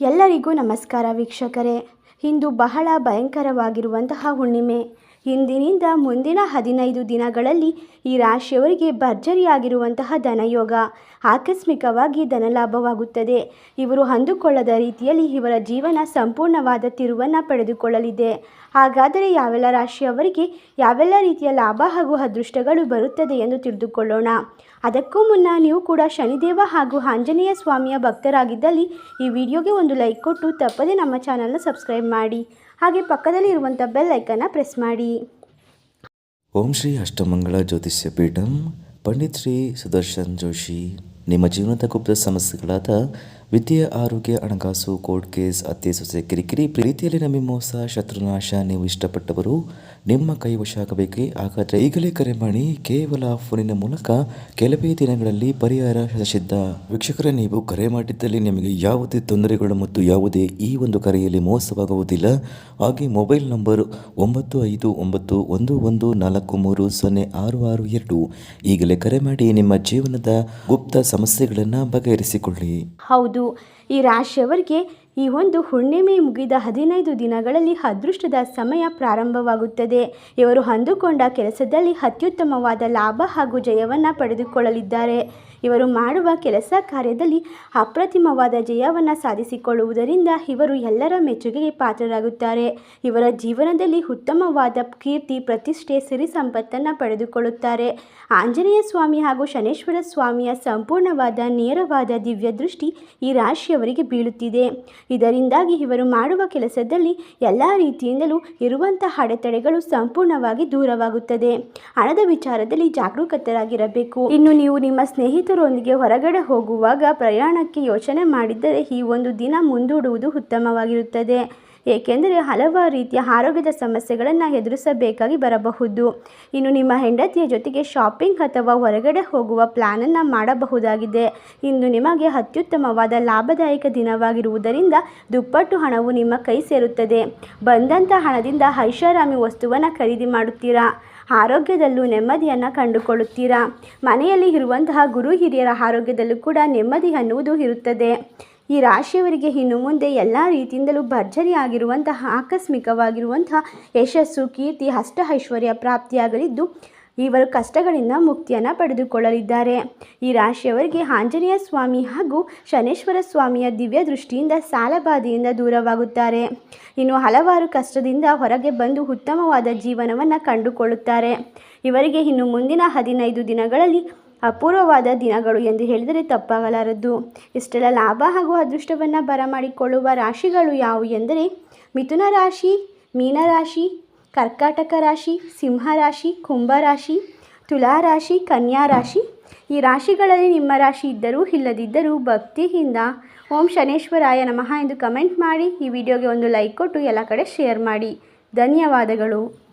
ಎಲ್ಲರಿಗೂ ನಮಸ್ಕಾರ ವೀಕ್ಷಕರೇ. ಇಂದು ಬಹಳ ಭಯಂಕರವಾಗಿರುವಂತಹ ಹುಣ್ಣಿಮೆ. ಇಂದಿನಿಂದ ಮುಂದಿನ ಹದಿನೈದು ದಿನಗಳಲ್ಲಿ ಈ ರಾಶಿಯವರಿಗೆ ಭರ್ಜರಿಯಾಗಿರುವಂತಹ ಧನಯೋಗ ಆಕಸ್ಮಿಕವಾಗಿ ಧನಲಾಭವಾಗುತ್ತದೆ. ಇವರು ಅಂದುಕೊಳ್ಳದ ರೀತಿಯಲ್ಲಿ ಇವರ ಜೀವನ ಸಂಪೂರ್ಣವಾದ ತಿರುವನ್ನು ಪಡೆದುಕೊಳ್ಳಲಿದೆ. ಹಾಗಾದರೆ ಯಾವೆಲ್ಲ ರಾಶಿಯವರಿಗೆ ಯಾವೆಲ್ಲ ರೀತಿಯ ಲಾಭ ಹಾಗೂ ಅದೃಷ್ಟಗಳು ಬರುತ್ತದೆ ಎಂದು ತಿಳಿದುಕೊಳ್ಳೋಣ. ಅದಕ್ಕೂ ಮುನ್ನ ನೀವು ಕೂಡ ಶನಿದೇವ ಹಾಗೂ ಆಂಜನೇಯ ಸ್ವಾಮಿಯ ಭಕ್ತರಾಗಿದ್ದಲ್ಲಿ ಈ ವಿಡಿಯೋಗೆ ಒಂದು ಲೈಕ್ ಕೊಟ್ಟು ತಪ್ಪದೇ ನಮ್ಮ ಚಾನಲ್ನ ಸಬ್ಸ್ಕ್ರೈಬ್ ಮಾಡಿ. ಹಾಗೆ ಪಕ್ಕದಲ್ಲಿ ಇರುವಂಥ ಬೆಲ್ ಐಕನ್ನ ಪ್ರೆಸ್ ಮಾಡಿ. ಓಂ ಶ್ರೀ ಅಷ್ಟಮಂಗಳ ಜ್ಯೋತಿಷ್ಯ ಪೀಠಂ, ಪಂಡಿತ್ ಶ್ರೀ ಸುದರ್ಶನ್ ಜೋಶಿ. ನಿಮ್ಮ ಜೀವನದ ಗುಪ್ತ ಸಮಸ್ಯೆಗಳಾದ ವಿದ್ಯೆ, ಆರೋಗ್ಯ, ಹಣಕಾಸು ಕೋರ್ಟ್ ಕೇಸ್ ಅತ್ತೆ ಸೊಸೆ ಕಿರಿಕಿರಿ, ಪ್ರೀತಿಯಲ್ಲಿ ನಮಗೆ ಮೋಸ ಶತ್ರುನಾಶ, ನೀವು ಇಷ್ಟಪಟ್ಟವರು ನಿಮ್ಮ ಕೈವಶ ಆಗಬೇಕೇ ಹಾಗಾದರೆ ಈಗಲೇ ಕರೆ ಮಾಡಿ, ಕೇವಲ ಫೋನಿನ ಮೂಲಕ ಕೆಲವೇ ದಿನಗಳಲ್ಲಿ ಪರಿಹಾರ ಸಿದ್ಧ. ವೀಕ್ಷಕರೇ, ನೀವು ಕರೆ ಮಾಡಿದ್ದಲ್ಲಿ ನಿಮಗೆ ಯಾವುದೇ ತೊಂದರೆಗಳು ಮತ್ತು ಯಾವುದೇ ಈ ಒಂದು ಕರೆಯಲ್ಲಿ ಮೋಸವಾಗುವುದಿಲ್ಲ. ಹಾಗೆ ಮೊಬೈಲ್ ನಂಬರ್ ಒಂಬತ್ತು ಐದು ಒಂಬತ್ತು ಒಂದು ಒಂದು ನಾಲ್ಕು ಮೂರು ಸೊನ್ನೆ ಆರು ಆರು ಎರಡು. ಈಗಲೇ ಕರೆ ಮಾಡಿ ನಿಮ್ಮ ಜೀವನದ ಗುಪ್ತ ಸಮಸ್ಯೆಗಳನ್ನು ಬಗೆಹರಿಸಿಕೊಳ್ಳಿ. ಹೌದು, ಈ ರಾಶಿಯವರಿಗೆ ಈ ಒಂದು ಹುಣ್ಣಿಮೆ ಮುಗಿದ ಹದಿನೈದು ದಿನಗಳಲ್ಲಿ ಅದೃಷ್ಟದ ಸಮಯ ಪ್ರಾರಂಭವಾಗುತ್ತದೆ. ಇವರು ಅಂದುಕೊಂಡ ಕೆಲಸದಲ್ಲಿ ಅತ್ಯುತ್ತಮವಾದ ಲಾಭ ಹಾಗೂ ಜಯವನ್ನು ಪಡೆದುಕೊಳ್ಳಲಿದ್ದಾರೆ. ಇವರು ಮಾಡುವ ಕೆಲಸ ಕಾರ್ಯದಲ್ಲಿ ಅಪ್ರತಿಮವಾದ ಜಯವನ್ನು ಸಾಧಿಸಿಕೊಳ್ಳುವುದರಿಂದ ಇವರು ಎಲ್ಲರ ಮೆಚ್ಚುಗೆಗೆ ಪಾತ್ರರಾಗುತ್ತಾರೆ. ಇವರ ಜೀವನದಲ್ಲಿ ಉತ್ತಮವಾದ ಕೀರ್ತಿ, ಪ್ರತಿಷ್ಠೆ ಸಿರಿ ಸಂಪತ್ತನ್ನು ಪಡೆದುಕೊಳ್ಳುತ್ತಾರೆ. ಆಂಜನೇಯ ಸ್ವಾಮಿ ಹಾಗೂ ಶನೇಶ್ವರ ಸ್ವಾಮಿಯ ಸಂಪೂರ್ಣವಾದ ನೇರವಾದ ದಿವ್ಯ ದೃಷ್ಟಿ ಈ ರಾಶಿಯವರಿಗೆ ಬೀಳುತ್ತಿದೆ. ಇದರಿಂದಾಗಿ ಇವರು ಮಾಡುವ ಕೆಲಸದಲ್ಲಿ ಎಲ್ಲ ರೀತಿಯಿಂದಲೂ ಇರುವಂತಹ ಅಡೆತಡೆಗಳು ಸಂಪೂರ್ಣವಾಗಿ ದೂರವಾಗುತ್ತದೆ. ಹಣದ ವಿಚಾರದಲ್ಲಿ ಜಾಗರೂಕತರಾಗಿರಬೇಕು ಇನ್ನು ನೀವು ನಿಮ್ಮ ಸ್ನೇಹಿತರೊಂದಿಗೆ ಹೊರಗಡೆ ಹೋಗುವಾಗ ಪ್ರಯಾಣಕ್ಕೆ ಯೋಚನೆ ಮಾಡಿದ್ದರೆ ಈ ಒಂದು ದಿನ ಮುಂದೂಡುವುದು ಉತ್ತಮವಾಗಿರುತ್ತದೆ. ಏಕೆಂದರೆ ಹಲವಾರು ರೀತಿಯ ಆರೋಗ್ಯದ ಸಮಸ್ಯೆಗಳನ್ನು ಎದುರಿಸಬೇಕಾಗಿ ಬರಬಹುದು. ಇನ್ನು ನಿಮ್ಮ ಹೆಂಡತಿಯ ಜೊತೆಗೆ ಶಾಪಿಂಗ್ ಅಥವಾ ಹೊರಗಡೆ ಹೋಗುವ ಪ್ಲ್ಯಾನನ್ನು ಮಾಡಬಹುದಾಗಿದೆ. ಇಂದು ನಿಮಗೆ ಅತ್ಯುತ್ತಮವಾದ ಲಾಭದಾಯಕ ದಿನವಾಗಿರುವುದರಿಂದ ದುಪ್ಪಟ್ಟು ಹಣವು ನಿಮ್ಮ ಕೈ ಸೇರುತ್ತದೆ. ಬಂದಂಥ ಹಣದಿಂದ ಐಷಾರಾಮಿ ವಸ್ತುವನ್ನು ಖರೀದಿ ಮಾಡುತ್ತೀರಾ? ಆರೋಗ್ಯದಲ್ಲೂ ನೆಮ್ಮದಿಯನ್ನು ಕಂಡುಕೊಳ್ಳುತ್ತೀರಾ? ಮನೆಯಲ್ಲಿ ಇರುವಂತಹ ಗುರು ಹಿರಿಯರ ಆರೋಗ್ಯದಲ್ಲೂ ಕೂಡ ನೆಮ್ಮದಿ ಅನ್ನುವುದು ಇರುತ್ತದೆ. ಈ ರಾಶಿಯವರಿಗೆ ಇನ್ನು ಮುಂದೆ ಎಲ್ಲ ರೀತಿಯಿಂದಲೂ ಭರ್ಜರಿಯಾಗಿರುವಂತಹ, ಆಕಸ್ಮಿಕವಾಗಿರುವಂತಹ ಯಶಸ್ಸು, ಕೀರ್ತಿ, ಅಷ್ಟ ಐಶ್ವರ್ಯ ಪ್ರಾಪ್ತಿಯಾಗಲಿದ್ದು, ಇವರು ಕಷ್ಟಗಳಿಂದ ಮುಕ್ತಿಯನ್ನು ಪಡೆದುಕೊಳ್ಳಲಿದ್ದಾರೆ. ಈ ರಾಶಿಯವರಿಗೆ ಆಂಜನೇಯ ಸ್ವಾಮಿ ಹಾಗೂ ಶನೇಶ್ವರ ಸ್ವಾಮಿಯ ದಿವ್ಯ ದೃಷ್ಟಿಯಿಂದ ಸಾಲಬಾಧೆಯಿಂದ ದೂರವಾಗುತ್ತಾರೆ. ಇನ್ನು ಹಲವಾರು ಕಷ್ಟದಿಂದ ಹೊರಗೆ ಬಂದು ಉತ್ತಮವಾದ ಜೀವನವನ್ನು ಕಂಡುಕೊಳ್ಳುತ್ತಾರೆ. ಇವರಿಗೆ ಇನ್ನು ಮುಂದಿನ ಹದಿನೈದು ದಿನಗಳಲ್ಲಿ ಅಪೂರ್ವವಾದ ದಿನಗಳು ಎಂದು ಹೇಳಿದರೆ ತಪ್ಪಾಗಲಾರದು. ಇಷ್ಟೆಲ್ಲ ಲಾಭ ಹಾಗೂ ಅದೃಷ್ಟವನ್ನು ಬರಮಾಡಿಕೊಳ್ಳುವ ರಾಶಿಗಳು ಯಾವುವು ಎಂದರೆ ಮಿಥುನ ರಾಶಿ ಮೀನರಾಶಿ ಕರ್ಕಾಟಕ ರಾಶಿ, ಸಿಂಹ ರಾಶಿ, ಕುಂಭ ರಾಶಿ, ತುಲಾ ರಾಶಿ, ಕನ್ಯಾ ರಾಶಿ. ಈ ರಾಶಿಗಳಲ್ಲಿ ನಿಮ್ಮ ರಾಶಿ ಇದ್ದರೂ ಇಲ್ಲದಿದ್ದರೂ ಭಕ್ತಿಯಿಂದ ಓಂ ಶನೇಶ್ವರಾಯ ನಮಃ ಎಂದು ಕಮೆಂಟ್ ಮಾಡಿ ಈ ವಿಡಿಯೋಗೆ ಒಂದು ಲೈಕ್ ಕೊಟ್ಟು ಎಲ್ಲ ಕಡೆ ಶೇರ್ ಮಾಡಿ. ಧನ್ಯವಾದಗಳು.